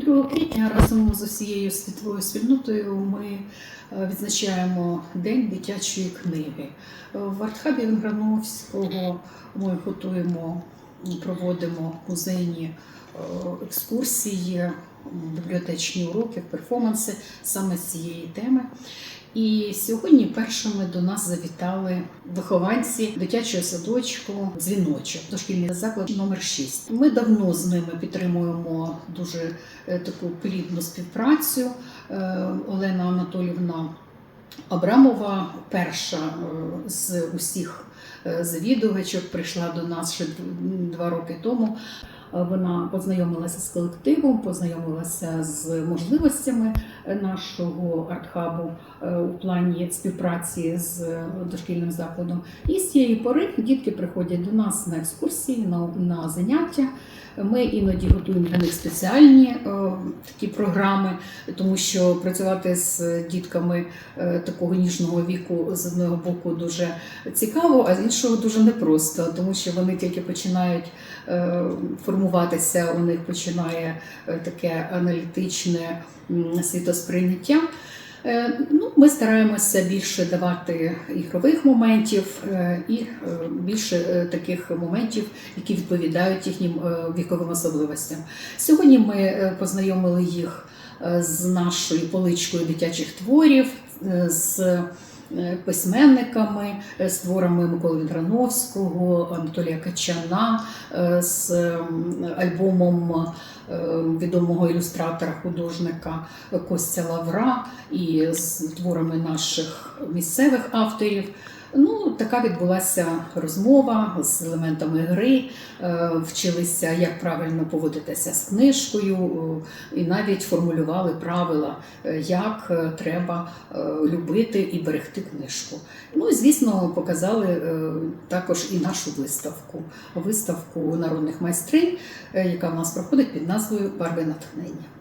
2 квітня разом з усією світовою спільнотою ми е, відзначаємо День дитячої книги. Е, В артхабі Венграновського ми готуємо, проводимо музейні е, екскурсії, бібліотечні уроки, перформанси саме з цієї теми. І сьогодні першими до нас завітали вихованці дитячого садочку дзвіночок, дошкільний заклад номер 6. Ми давно з ними підтримуємо дуже е, таку плідну співпрацю. Е, Олена Анатолівна Абрамова, перша е, з усіх е, завідувачок, прийшла до нас ще два роки тому. Вона познайомилася з колективом, познайомилася з можливостями е, нашого артхабу е, у плані співпраці з дошкільним закладом. І з цієї пори дітки приходять до нас на екскурсії, на, на заняття. Ми іноді готуємо для них спеціальні е, такі програми, тому що працювати з дітками такого ніжного віку з одного боку дуже цікаво, а з іншого дуже непросто, тому що вони тільки починають е, формуватися, у них починає е, таке аналітичне світосприйняття. Е, Ну, ми стараємося більше давати ігрових моментів е, і більше таких моментів, які відповідають їхнім віковим особливостям. Сьогодні ми познайомили їх з нашою поличкою дитячих творів, з письменниками, е, з творами Миколи Вітрановського, Анатолія Качана, е, з альбомом е, відомого ілюстратора, художника Костя Лавра і з творами наших місцевих авторів. Ну, така відбулася розмова з елементами гри, е, вчилися, як правильно поводитися з книжкою, е, і навіть формулювали правила, е, як треба любити і берегти книжку. Ну і звісно, показали також і нашу виставку, виставку народних майстринь, яка в нас проходить під назвою Барви натхнення.